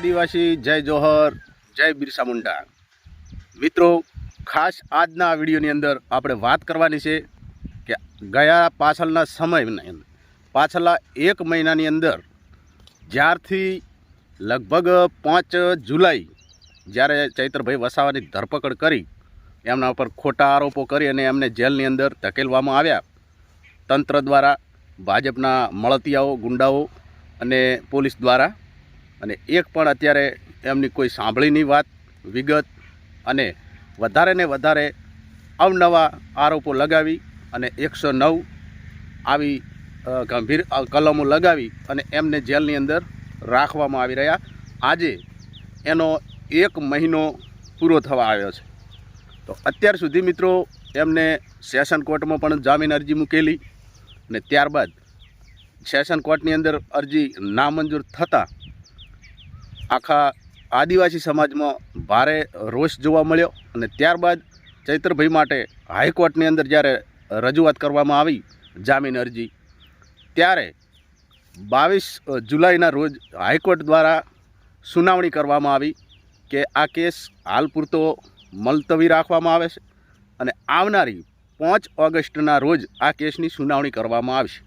આદિવાસી, જય જોહર, જય બિરસા મુંડા. મિત્રો, ખાસ આજના વિડીયોની અંદર આપણે વાત કરવાની છે કે ગયા પાછળના અંદર, પાછળના એક મહિનાની અંદર, જ્યારથી લગભગ પાંચ જુલાઈ, જ્યારે ચૈત્રભાઈ વસાવાની ધરપકડ કરી, એમના ઉપર ખોટા આરોપો કરી અને એમને જેલની અંદર ધકેલવામાં આવ્યા. તંત્ર દ્વારા ભાજપના મળતિયાઓ, ગુંડાઓ અને પોલીસ દ્વારા અને એક પણ અત્યારે એમની કોઈ સાંભળીની વાત, વિગત અને વધારે ને વધારે અવનવા આરોપો લગાવી અને એકસો નવ આવી ગંભીર કલમો લગાવી અને એમને જેલની અંદર રાખવામાં આવી રહ્યા. આજે એનો એક મહિનો પૂરો થવા આવ્યો છે. તો અત્યાર સુધી મિત્રો એમને સેશન કોર્ટમાં પણ જામીન અરજી મૂકેલી અને ત્યારબાદ સેશન કોર્ટની અંદર અરજી નામંજૂર થતાં આખા આદિવાસી સમાજમાં ભારે રોષ જોવા મળ્યો અને ત્યારબાદ ચૈત્રભાઈ માટે હાઈકોર્ટની અંદર જ્યારે રજૂઆત કરવામાં આવી જામીન અરજી, ત્યારે બાવીસ જુલાઈના રોજ હાઈકોર્ટ દ્વારા સુનાવણી કરવામાં આવી કે આ કેસ હાલ પૂરતો મુલતવી રાખવામાં આવે છે અને આવનારી પાંચ ઓગસ્ટના રોજ આ કેસની સુનાવણી કરવામાં આવશે.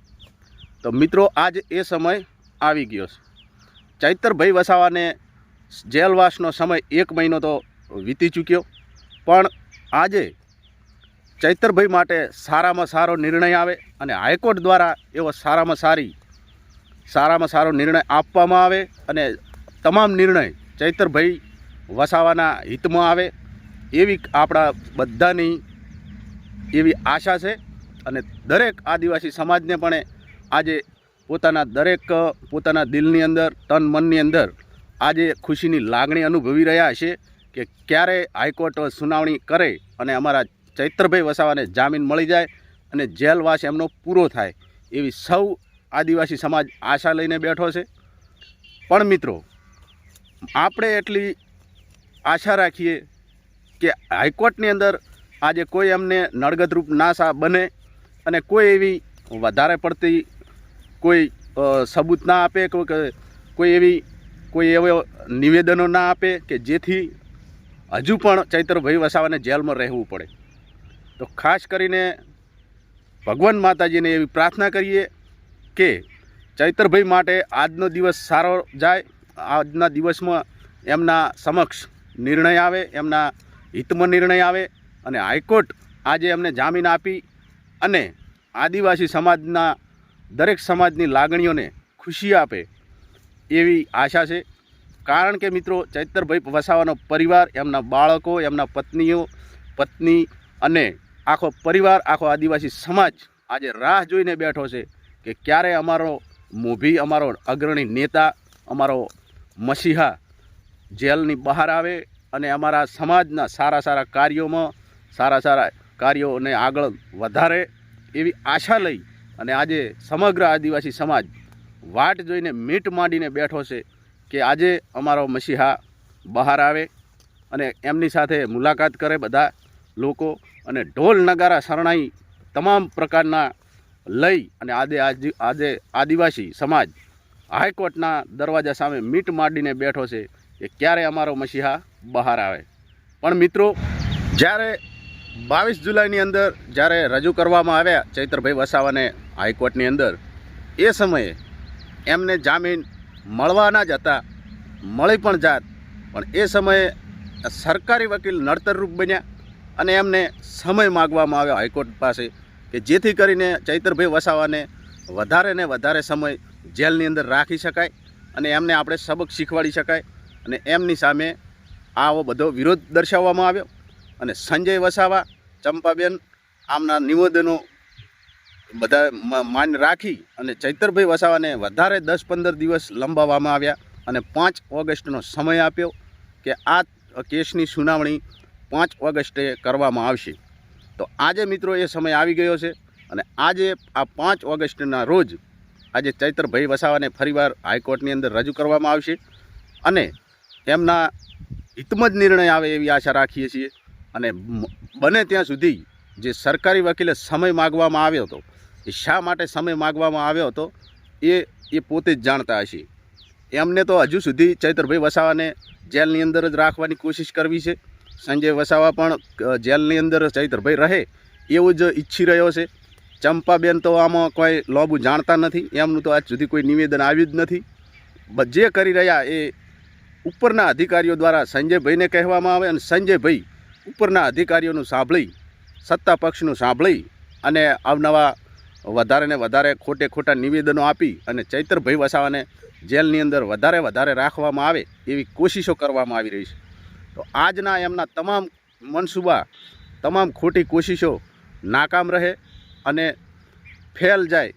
તો મિત્રો, આજ એ સમય આવી ગયો છે. ચૈતરભાઈ વસાવાને જેલવાસનો સમય એક મહિનો તો વીતી ચૂક્યો. પણ આજે ચૈતરભાઈ માટે સારામાં સારો નિર્ણય આવે અને હાઈકોર્ટ દ્વારા એવો સારામાં સારી, સારામાં સારો નિર્ણય આપવામાં આવે અને તમામ નિર્ણય ચૈતરભાઈ વસાવાના હિતમાં આવે એવી આપણા બધાની એવી આશા છે. અને દરેક આદિવાસી સમાજને પણ આજે પોતાના દરેક પોતાના દિલની અંદર, તન મનની અંદર આજે ખુશીની લાગણી અનુભવી રહ્યા છે કે ક્યારે હાઈકોર્ટ સુનાવણી કરે અને અમારા ચૈત્રભાઈ વસાવાને જામીન મળી જાય અને જેલવાસ એમનો પૂરો થાય એવી સૌ આદિવાસી સમાજ આશા લઈને બેઠો છે. પણ મિત્રો, આપણે એટલી આશા રાખીએ કે હાઈકોર્ટની અંદર આજે કોઈ એમને નડગતરૂપ નાશા બને અને કોઈ એવી વધારે પડતી કોઈ સબૂત ના આપે કોઈ એવી, કોઈ એવો નિવેદનો ના આપે કે જેથી હજુ પણ ચૈત્રભાઈ વસાવાને જેલમાં રહેવું પડે. તો ખાસ કરીને ભગવાન માતાજીને એવી પ્રાર્થના કરીએ કે ચૈત્રભાઈ માટે આજનો દિવસ સારો જાય, આજના દિવસમાં એમના સમક્ષ નિર્ણય આવે, એમના હિતમાં નિર્ણય આવે અને હાઈકોર્ટ આજે એમને જામીન આપી અને આદિવાસી સમાજના દરેક સમાજની લાગણીઓને ખુશી આપે એવી આશા છે. કારણ કે મિત્રો, ચૈતરભાઈ વસાવાનો પરિવાર, એમના બાળકો, એમના પત્નીઓ, પત્ની અને આખો પરિવાર, આખો આદિવાસી સમાજ આજે રાહ જોઈને બેઠો છે કે ક્યારે અમારો મોભી, અમારો અગ્રણી નેતા, અમારો મસીહા જેલની બહાર આવે અને અમારા સમાજના સારા સારા કાર્યોમાં, સારા સારા કાર્યોને આગળ વધારે એવી આશા લઈ અને આજે સમગ્ર આદિવાસી સમાજ વાટ જોઈને મીટ માંડીને બેઠો છે કે આજે અમારો મસીહા બહાર આવે અને એમની સાથે મુલાકાત કરે બધા લોકો અને ઢોલ નગારા શરણાઈ તમામ પ્રકારના લઈ અને આજે આજે આદિવાસી સમાજ હાઈકોર્ટના દરવાજા સામે મીટ માંડીને બેઠો છે કે ક્યારે અમારો મસીહા બહાર આવે. પણ મિત્રો, જ્યારે બાવીસ જુલાઈની અંદર જ્યારે રજૂ કરવામાં આવ્યા ચૈત્રભાઈ વસાવાને હાઈકોર્ટની અંદર, એ સમયે એમને જામીન મળવાના જ હતા મળી પણ જાત, પણ એ સમયે સરકારી વકીલ નડતરરૂપ બન્યા અને એમને સમય માગવામાં આવ્યો હાઈકોર્ટ પાસે કે જેથી કરીને ચૈતરભાઈ વસાવાને વધારે ને વધારે સમય જેલની અંદર રાખી શકાય અને એમને આપણે સબક શીખવાડી શકાય અને એમની સામે આવો બધો વિરોધ દર્શાવવામાં આવ્યો. અને સંજય વસાવા, ચંપાબેન, આમના નિવેદનો બધા માન રાખી અને ચૈતરભાઈ વસાવાને વધારે દસ પંદર દિવસ લંબાવવામાં આવ્યા અને પાંચ ઓગસ્ટનો સમય આપ્યો કે આ કેસની સુનાવણી પાંચ ઓગસ્ટે કરવામાં આવશે. તો આજે મિત્રો એ સમય આવી ગયો છે અને આજે આ પાંચ ઓગસ્ટના રોજ આજે ચૈતરભાઈ વસાવાને ફરીવાર હાઈકોર્ટની અંદર રજૂ કરવામાં આવશે અને એમના હિતમાં જ નિર્ણય આવે એવી આશા રાખીએ છીએ. અને બને ત્યાં સુધી જે સરકારી વકીલે સમય માગવામાં આવ્યો હતો શા માટે સમય માગવામાં આવ્યો હતો, એ એ પોતે જ જાણતા હશે. એમને તો હજુ સુધી ચૈતરભાઈ વસાવાને જેલની અંદર જ રાખવાની કોશિશ કરવી છે. સંજય વસાવા પણ જેલની અંદર ચૈતરભાઈ રહે એવું જ ઈચ્છી રહ્યો છે. ચંપાબેન તો આમાં કોઈ લોબું જાણતા નથી, એમનું તો આજ સુધી કોઈ નિવેદન આવ્યું જ નથી. જે કરી રહ્યા એ ઉપરના અધિકારીઓ દ્વારા સંજયભાઈને કહેવામાં આવે અને સંજયભાઈ ઉપરના અધિકારીઓનું સાંભળી, સત્તા પક્ષનું સાંભળી અને અવનવા વધારે ને વધારે ખોટે ખોટા નિવેદનો આપી અને ચૈતરભાઈ વસાવાને જેલની અંદર વધારે વધારે રાખવામાં આવે એવી કોશિશો કરવામાં આવી રહી છે. તો આજના એમના તમામ મનસૂબા, તમામ ખોટી કોશિશો નાકામ રહે અને ફેલ જાય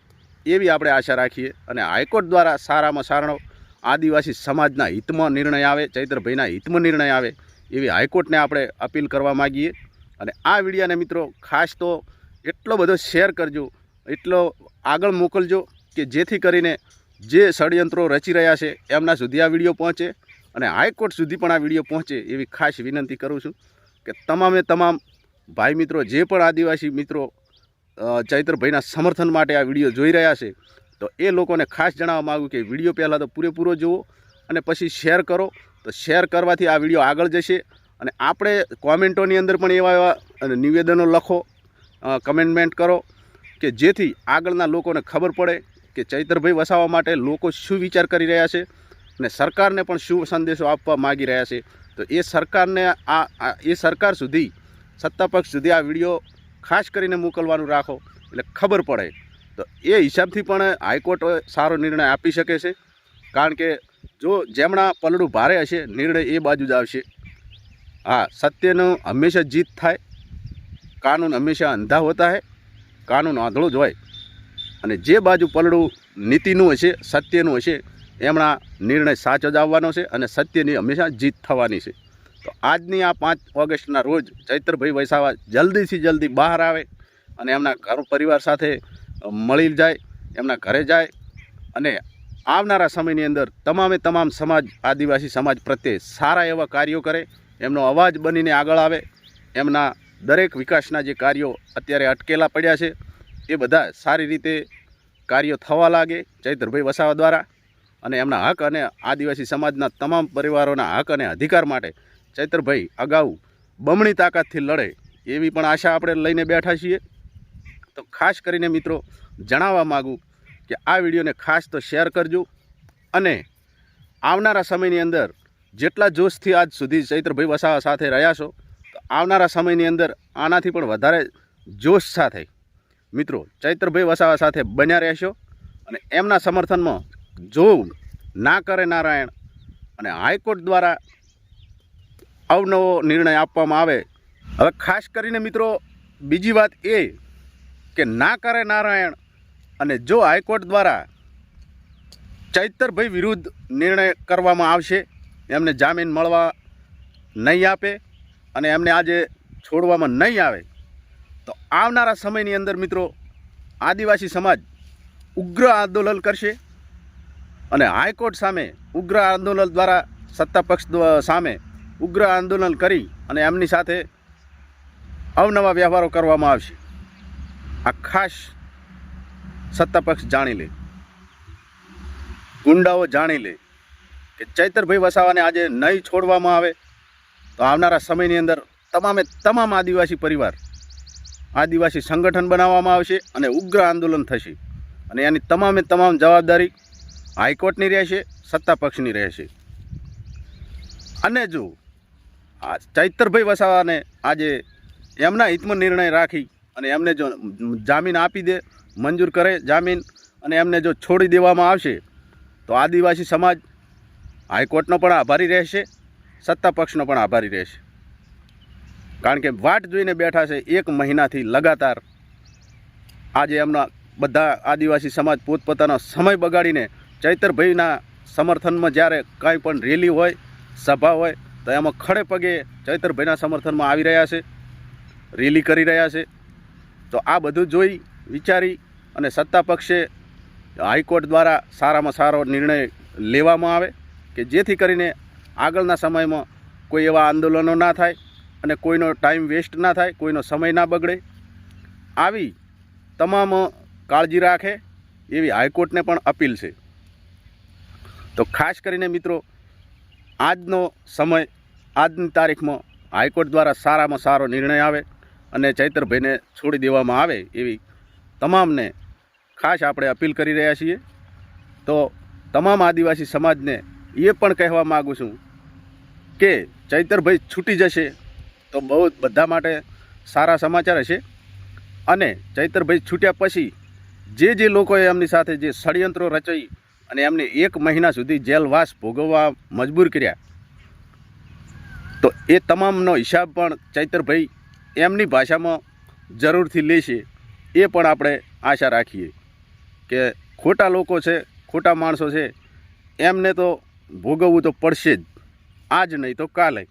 એવી આપણે આશા રાખીએ અને હાઈકોર્ટ દ્વારા સારામાં સારો આદિવાસી સમાજના હિતમાં નિર્ણય આવે ચૈત્રભાઈના હિતમાં નિર્ણય આવે એવી હાઈકોર્ટને આપણે અપીલ કરવા માગીએ. અને આ વિડીયાને મિત્રો ખાસ તો એટલો બધો શેર કરજો એટલો આગળ મોકલજો કે જેથી કરીને જે ષડયંત્રો રચી રહ્યા છે, એમના સુધી આ વીડિયો પહોંચે અને હાઈકોર્ટ સુધી પણ આ વીડિયો પહોંચે એવી ખાસ વિનંતી કરું છું કે તમામે તમામ ભાઈ મિત્રો, જે પણ આદિવાસી મિત્રો ચૈત્રભાઈના સમર્થન માટે આ વીડિયો જોઈ રહ્યા છે, તો એ લોકોને ખાસ જણાવવા માગું કે વીડિયો પહેલાં તો પૂરેપૂરો જુઓ અને પછી શેર કરો. તો શેર કરવાથી આ વીડિયો આગળ જશે અને આપણે કોમેન્ટોની અંદર પણ એવા એવા નિવેદનો લખો કમેન્ટમેન્ટ કરો કે જેથી આગળના લોકોને ખબર પડે કે ચૈતરભાઈ વસાવવા માટે લોકો શું વિચાર કરી રહ્યા છે અને સરકારને પણ શું સંદેશો આપવા માગી રહ્યા છે. તો એ સરકારને આ, એ સરકાર સુધી, સત્તા પક્ષ સુધી આ વીડિયો ખાસ કરીને મોકલવાનું રાખો, એટલે ખબર પડે. તો એ હિસાબથી પણ હાઈકોર્ટ સારો નિર્ણય આપી શકે છે. કારણ કે જો જેમણા પલડું ભારે હશે, નિર્ણય એ બાજુ જ આવશે. હા, સત્યનું હંમેશા જીત થાય, કાનૂન હંમેશા અંધા હોતા હે કાનૂન આંધળો જ હોય. અને જે બાજુ પલડું નીતિનું હશે, સત્યનું હશે, એમના નિર્ણય સાચો જ આવવાનો છે અને સત્યની હંમેશા જીત થવાની છે. તો આજની આ પાંચ ઓગસ્ટના રોજ ચૈત્રભાઈ વૈસાવા જલ્દીથી જલ્દી બહાર આવે અને એમના ઘર પરિવાર સાથે મળી જાય, એમના ઘરે જાય અને આવનારા સમયની અંદર તમામે તમામ સમાજ, આદિવાસી સમાજ પ્રત્યે સારા એવા કાર્યો કરે, એમનો અવાજ બનીને આગળ આવે, એમના દરેક વિકાસના જે કાર્યો અત્યારે અટકેલા પડ્યા છે, એ બધા સારી રીતે કાર્યો થવા લાગે ચૈત્રભાઈ વસાવા દ્વારા અને એમના હક અને આદિવાસી સમાજના તમામ પરિવારોના હક અને અધિકાર માટે ચૈત્રભાઈ અગાઉ બમણી તાકાતથી લડે એવી પણ આશા આપણે લઈને બેઠા છીએ. તો ખાસ કરીને મિત્રો જણાવવા માગું કે આ વિડીયોને ખાસ તો શેર કરજો અને આવનારા સમયની અંદર જેટલા જોશથી આજ સુધી ચૈત્રભાઈ વસાવા સાથે રહ્યા છો આવનારા સમયની અંદર આનાથી પણ વધારે જોશ સાથે મિત્રો ચૈત્રભાઈ વસાવા સાથે બન્યા રહેશો અને એમના સમર્થનમાં જો ના કરે નારાયણ અને હાઈકોર્ટ દ્વારા અવનવો નિર્ણય આપવામાં આવે. હવે ખાસ કરીને મિત્રો બીજી વાત એ કે ના કરે નારાયણ અને જો હાઈકોર્ટ દ્વારા ચૈતરભાઈ વિરુદ્ધ નિર્ણય કરવામાં આવશે, એમને જામીન મળવા નહીં આપે અને એમને આજે છોડવામાં નહીં આવે, તો આવનારા સમયની અંદર મિત્રો આદિવાસી સમાજ ઉગ્ર આંદોલન કરશે અને હાઈકોર્ટ સામે ઉગ્ર આંદોલન દ્વારા સત્તા પક્ષ સામે ઉગ્ર આંદોલન કરી અને એમની સાથે અવનવા વ્યવહારો કરવામાં આવશે. આ ખાસ સત્તા પક્ષ જાણી લે. ગુંડાઓ જાણી લે કે ચૈતરભાઈ વસાવાને આજે નહીં છોડવામાં આવે તો આવનારા સમયની અંદર તમામે તમામ આદિવાસી પરિવાર આદિવાસી સંગઠન બનાવવામાં આવશે અને ઉગ્ર આંદોલન થશે. અને એની તમામે તમામ જવાબદારી હાઈકોર્ટની રહેશે, સત્તા પક્ષની રહેશે. અને જો આ ચૈતરભાઈ વસાવાને આજે એમના હિતમાં નિર્ણય રાખી અને એમને જો જામીન આપી દે, મંજૂર કરે જામીન અને એમને જો છોડી દેવામાં આવશે, તો આદિવાસી સમાજ હાઈકોર્ટનો પણ આભારી રહેશે. સત્તા પક્ષનો પણ આભારી રહેશે. કારણ કે વાટ જોઈને બેઠા છે, એક મહિનાથી લગાતાર આજે એમના બધા આદિવાસી સમાજ પોતપોતાનો સમય બગાડીને ચૈતરભાઈના સમર્થનમાં જ્યારે કાંઈ પણ રેલી હોય, સભા હોય, તો એમાં ખડે પગે ચૈતરભાઈના સમર્થનમાં આવી રહ્યા છે, રેલી કરી રહ્યા છે. તો આ બધું જોઈ, વિચારી અને સત્તા પક્ષે હાઈકોર્ટ દ્વારા સારામાં સારો નિર્ણય લેવામાં આવે કે જેથી કરીને આગળના સમયમાં કોઈ એવા આંદોલનો ના થાય અને કોઈનો ટાઈમ વેસ્ટ ના થાય, કોઈનો સમય ના બગડે. આવી તમામ કાળજી રાખે એવી હાઈકોર્ટને પણ અપીલ છે. તો ખાસ કરીને મિત્રો, આજનો સમય, આજની તારીખમાં હાઈકોર્ટ દ્વારા સારામાં સારો નિર્ણય આવે અને ચૈતરભાઈને છોડી દેવામાં આવે એવી તમામને ખાસ આપણે અપીલ કરી રહ્યા છીએ. તો તમામ આદિવાસી સમાજને એ પણ કહેવા માગું છું કે ચૈતરભાઈ છૂટી જશે, તો બહુ બધા માટે સારા સમાચાર હશે. અને ચૈતરભાઈ છૂટ્યા પછી જે જે લોકોએ એમની સાથે જે ષડયંત્રો રચાઈ અને એમને એક મહિના સુધી જેલવાસ ભોગવવા મજબૂર કર્યા, તો એ તમામનો હિસાબ પણ ચૈતરભાઈ એમની ભાષામાં જરૂરથી લેશે. એ પણ આપણે આશા રાખીએ કે ખોટા લોકો છે, ખોટા માણસો છે, એમને તો ભોગવવું તો પડશે જ. આજ નહીં તો કાલે.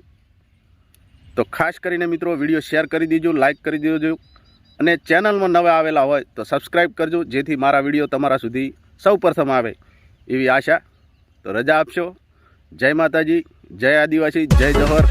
તો ખાસ કરીને મિત્રો, વીડિયો શેર કરી દેજો લાઇક કરી દેજો અને ચેનલમાં નવા આવેલા હોય તો સબસ્ક્રાઈબ કરજો, જેથી મારા વીડિયો તમારા સુધી સૌ પ્રથમ આવે એવી આશા. તો રજા આપશો. જય માતાજી, જય આદિવાસી, જય જહોર